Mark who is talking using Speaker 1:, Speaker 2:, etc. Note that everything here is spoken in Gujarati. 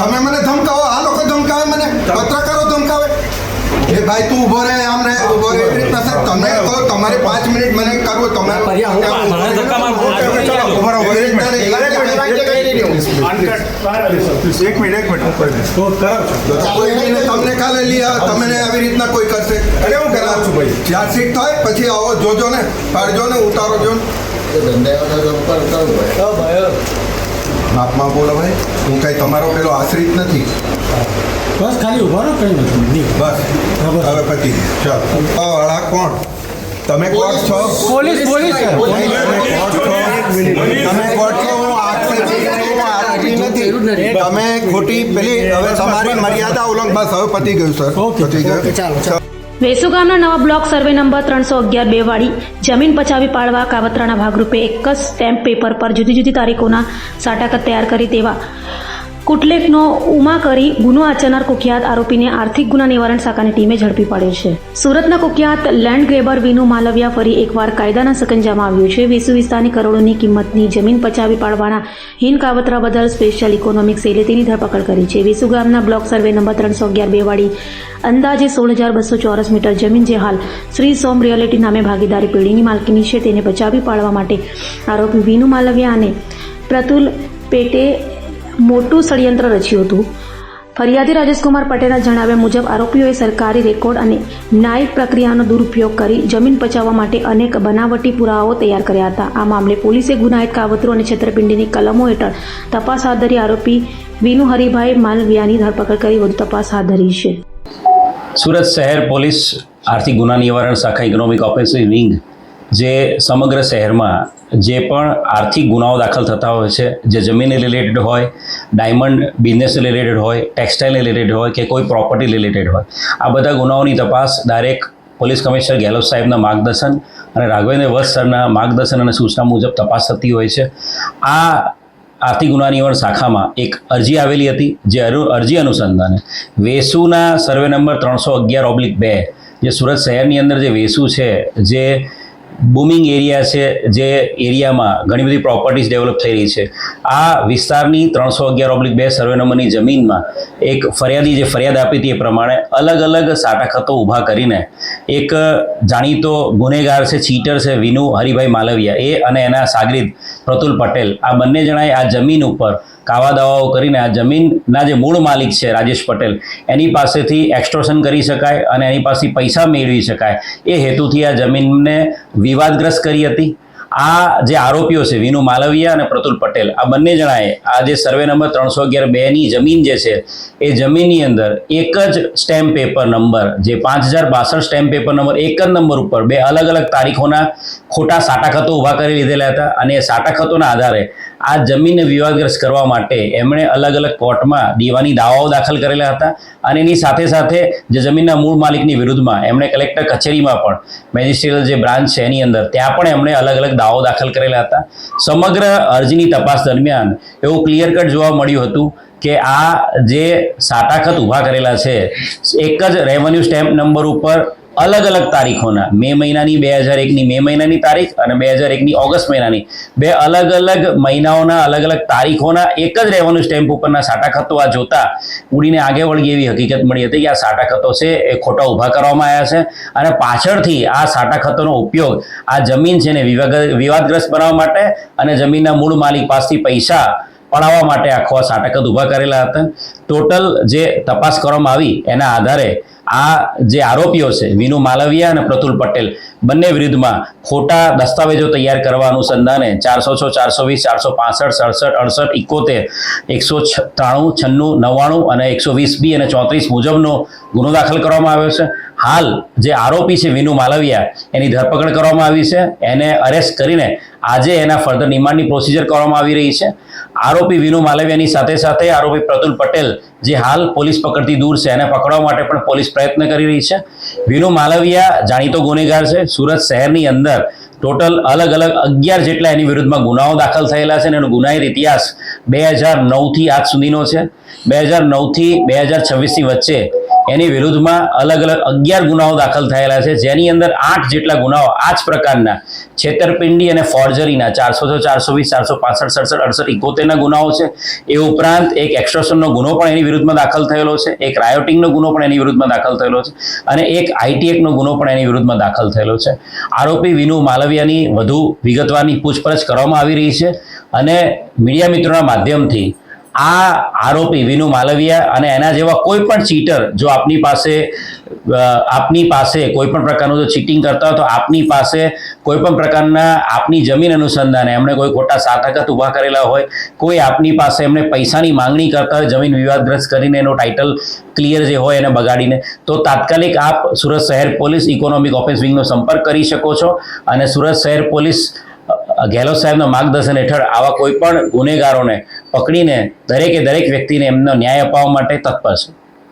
Speaker 1: તમે મને ધમકાવો આ લોકો ધમકાવે મને પત્રકારો ધમકાવે. એ ભાઈ તું ઊભો રહે આમ રહે ઊભો રહે એવી રીતના સાહેબ તમે કહો તમારે પાંચ મિનિટ મને કરવું તમે
Speaker 2: પર્યા, હું પણ મને ધક્કા મારવો.
Speaker 1: ચાલો, ઊભો રહો, એવી રીતના નહીં.
Speaker 3: એક મિનિટ એક મિનિટ
Speaker 1: તમને કાલે આવે તમને આવી રીતના કોઈ કરશે.
Speaker 3: અરે હું કરાવું છું ભાઈ.
Speaker 1: ચાર્જશીટ થાય પછી આવો જોજો ને પાડજો ને ઉતારો જો ને. માપમાં બોલો ભાઈ હું કઈ તમારો પેલો આશ્રિત નથી.
Speaker 2: બસ ખાલી ઊભા રહો કઈ નથી.
Speaker 1: બસ. હવે પછી ચાલો. અળા કોણ? તમે કોણ છો?
Speaker 2: Police police.
Speaker 1: તમે કોણ છો? હું નથી, તમે ખોટી પેલી હવે તમારી મર્યાદા ઉલ્લંઘન બસ હવે પતી ગયું સર
Speaker 2: ઓકે,
Speaker 1: પતી ગયું.
Speaker 2: ચાલો, ચાલો.
Speaker 4: વેસુ ગામના નવા બ્લોક સર્વે નંબર ત્રણસો અગિયાર બે વાળી જમીન પચાવી પાડવા કાવતરાના ભાગરૂપે એક જ સ્ટેમ્પ પેપર પર જુદી જુદી તારીખોના સાટાકત તૈયાર કરી દેવા. કુટલેકનો ઉમા કરી ગુનો આચરનાર કુખ્યાત આરોપીને આર્થિક ગુના નિવારણ શાખાની ટીમે ઝડપી પાડ્યો છે. સુરતના કુખ્યાત લેન્ડ ગ્રેબર વિનુ માલવિયા ફરી એકવાર કાયદાના સકંજામાં આવ્યું છે. વેસુ વિસ્તારની કરોડોની કિંમતની જમીન પચાવી પાડવાના હિન કાવતરા બદલ સ્પેશિયલ ઇકોનોમિક સેલે તેની ધરપકડ કરી છે. વેસુ ગામના બ્લોક સર્વે નંબર ત્રણસો અગિયાર બે વાળી અંદાજે સોળ હજાર બસો ચોરસ મીટર જમીન જે હાલ શ્રી સોમ રિયાલિટી નામે ભાગીદારી પેઢીની માલકીની છે, તેને પચાવી પાડવા માટે આરોપી વિનુ માલવિયા અને પ્રતુલ પેટે મોટું ષડયંત્ર રચ્યું હતું. ફરિયાદી રાજેશકુમાર પટેલના જણાવ્યા મુજબ, આરોપીઓએ સરકારી રેકોર્ડ અને ન્યાયિક પ્રક્રિયાનો દુરુપયોગ કરી જમીન પચાવવા માટે અનેક બનાવટી પુરાવાઓ તૈયાર કર્યા હતા. આ મામલે પોલીસે ગુનાહિત કાવતરો અને છેતરપિંડીની કલમો હેઠળ તપાસ હાથ ધરી આરોપી વિનુ હરિભાઈ માલવિયાની ધરપકડ કરી વધુ તપાસ હાથ ધરી છે.
Speaker 5: સુરત શહેર પોલીસ આર્થિક ગુના નિવારણ શાખા ઇકોનોમિક ઓફેન્સિવ વિંગ જે સમગ્ર શહેરમાં જે પણ આર્થિક ગુનાઓ દાખલ થતા હોય છે, જે જમીનને રિલેટેડ હોય ડાયમંડ બિઝનેસ રિલેટેડ હોય ટેક્સટાઇલને રિલેટેડ હોય કે કોઈ પ્રોપર્ટી રિલેટેડ હોય, આ બધા ગુનાઓની તપાસ ડાયરેક્ટ પોલીસ કમિશનર ગેહલોત સાહેબના માર્ગદર્શન અને રાઘવેન્દ્ર વત્સ સરના માર્ગદર્શન અને સૂચના મુજબ તપાસ થતી હોય છે. આ આર્થિક ગુના નિવારણ શાખામાં એક અરજી આવેલી હતી, જે અરુ- અરજી અનુસંધાને વેસુના સર્વે નંબર ત્રણસો અગિયાર ઓબ્લિક બે, જે સુરત શહેરની અંદર જે વેસુ છે, જે બુમિંગ એરિયા છે, જે એરિયામાં ઘણી બધી પ્રોપર્ટીઝ ડેવલપ થઈ રહી છે. આ વિસ્તારની ત્રણસો અગિયાર ઓબ્લિક બે સર્વે નંબરની જમીનમાં એક ફરિયાદી જે ફરિયાદ આપી હતી એ પ્રમાણે અલગ અલગ સાટાખતો ઊભા કરીને એક જાણીતો ગુનેગાર છે ચીટર છે, વિનુ હરિભાઈ માલવિયા, એ અને એના સાગરીત પ્રતુલ પટેલ, આ બંને જણાએ આ જમીન ઉપર કાવા દાવાઓ કરીને આ જમીનના જે મૂળ માલિક છે, રાજેશ પટેલ, એની પાસેથી એક્સ્ટ્રોશન કરી શકાય અને એની પાસેથી પૈસા મેળવી શકાય. એ હેતુથી આ જમીનને વિવાદગ્રસ્ત કરી હતી? આ જે આરોપીઓ છે, વિનુ માલવિયા અને પ્રતુલ પટેલ, આ બંને જણાએ આ જે સર્વે નંબર ત્રણસો અગિયાર બેની જમીન જે છે, એ જમીનની અંદર એક જ સ્ટેમ્પ પેપર નંબર, જે પાંચ હજાર બાસઠ સ્ટેમ્પ પેપર નંબર એક જ નંબર ઉપર બે અલગ અલગ તારીખોના ખોટા સાટાખતો ઊભા કરી લીધેલા હતા અને એ સાટાખતોના આધારે આ જમીનને વિવાદગ્રસ્ત કરવા માટે એમણે અલગ અલગ કોર્ટમાં દીવાની દાવાઓ દાખલ કરેલા હતા અને એની સાથે સાથે જે જમીનના મૂળ માલિકની વિરુદ્ધમાં એમણે કલેક્ટર કચેરીમાં પણ મેજિસ્ટ્રેટલ જે બ્રાન્ચ છે એની અંદર, ત્યાં પણ એમણે અલગ અલગ દાવો દાખલ કરેલા હતા. સમગ્ર અરજીની તપાસ દરમિયાન એવું ક્લિયર કટ જોવા મળ્યું હતું કે આ જે સાટાખત ઊભા કરેલા છે, એક જ રેવન્યુ સ્ટેમ્પ નંબર ઉપર અલગ અલગ તારીખોના. મે મહિનાની બે હજાર એકની મે મહિનાની તારીખ અને બે હજાર એકની ઓગસ્ટ મહિનાની. બે અલગ અલગ મહિનાઓના, અલગ અલગ તારીખોના એક જ રેવન્યુ સ્ટેમ્પ ઉપરના સાટાખતો આ જોતા ઉડીને આગે વળગી એવી હકીકત મળી હતી કે આ સાટા ખતો છે એ ખોટા ઊભા કરવામાં આવ્યા છે અને પાછળથી આ સાટા ખતોનો ઉપયોગ આ જમીન છે ને વિવાદ વિવાદગ્રસ્ત બનાવવા માટે અને જમીનના મૂળ માલિક પાસેથી પૈસા પડાવવા માટે આખો આ સાટકત ઊભા કરેલા હતા. ટોટલ જે તપાસ કરવામાં આવી એના આધારે આ જે આરોપીઓ છે, વિનુ માલવિયા અને પ્રતુલ પટેલ, બંને વિરુદ્ધમાં ખોટા દસ્તાવેજો તૈયાર કરવા અનુસંધાને ચારસો છ, ચારસો વીસ, ચારસો પાસઠ, સડસઠ, અડસઠ, ઇકોતેર, એકસો ત્રાણું, છન્નું, નવ્વાણું અને એકસો વીસ બી અને ચોત્રીસ મુજબનો ગુનો દાખલ કરવામાં આવ્યો છે. હાલ જે આરોપી છે વિનુ માલવિયા, એની ધરપકડ કરવામાં આવી છે. એને અરેસ્ટ કરીને આજે એના ફર્ધર રિમાન્ડની પ્રોસિજર કરવામાં આવી રહી છે. આરોપી વિનુ માલવિયાની સાથે સાથે આરોપી પ્રતુલ પટેલ જે હાલ પોલીસ પકડતી દૂર છે, એને પકડવા માટે પણ પોલીસ પ્રયત્ન કરી રહી છે. વિનુ માલવિયા જાણીતો ગુનેગાર છે. સુરત શહેરની અંદર ટોટલ અલગ અલગ અગિયાર જેટલા એની વિરુદ્ધમાં ગુનાઓ દાખલ થયેલા છે અને એનો ગુનાહિત ઇતિહાસ બે હજાર નવથી આજ સુધીનો છે. બે હજાર નવથી બે હજાર છવ્વીસની વચ્ચે એની વિરુદ્ધમાં અલગ અલગ અગિયાર ગુનાઓ દાખલ થયેલા છે. જેની અંદર આઠ જેટલા ગુનાઓ આ જ પ્રકારના છેતરપિંડી અને ફોર્જરીના ચારસો છ ચારસો વીસ, ચારસો પાસઠ, સડસઠ, અડસઠ, ઇકોતેરના ગુનાઓ છે. એ ઉપરાંત એક એક્સ્ટ્રોશનનો ગુનો પણ એની વિરુદ્ધમાં દાખલ થયેલો છે. એક રાયોટિંગનો ગુનો પણ એની વિરુદ્ધમાં દાખલ થયેલો છે. અને એક આઈટીએકનો ગુનો પણ એની વિરુદ્ધમાં દાખલ થયેલો છે. આરોપી વિનુ માલવિયાની વધુ વિગતવારની પૂછપરછ કરવામાં આવી રહી છે. અને મીડિયા મિત્રોના માધ્યમથી આ આરોપી વિનુ માલવિયા અને એના જેવા કોઈ પણ ચીટર જો આપની પાસે આપની પાસે કોઈ પણ પ્રકારનું જો ચીટિંગ કરતા હોય તો આપની પાસે કોઈ પણ પ્રકારના આપની જમીન અનુસંધાને એમણે કોઈ ખોટા સાતકત ઊભા કરેલા હોય, કોઈ આપની પાસે એમણે પૈસાની માંગણી કરતા હોય, જમીન વિવાદગ્રસ્ત કરીને એનો ટાઇટલ ક્લિયર જે હોય એને બગાડીને, તો તાત્કાલિક આપ સુરત શહેર પોલીસ ઇકોનોમિક ઓફિસ વિંગનો સંપર્ક કરી શકો છો અને સુરત શહેર પોલીસ ગેહલોત સાહેબના માર્ગદર્શન હેઠળ આવા કોઈ પણ ગુનેગારોને પકડીને દરેકે દરેક વ્યક્તિને એમનો ન્યાય અપાવવા માટે તત્પર છે.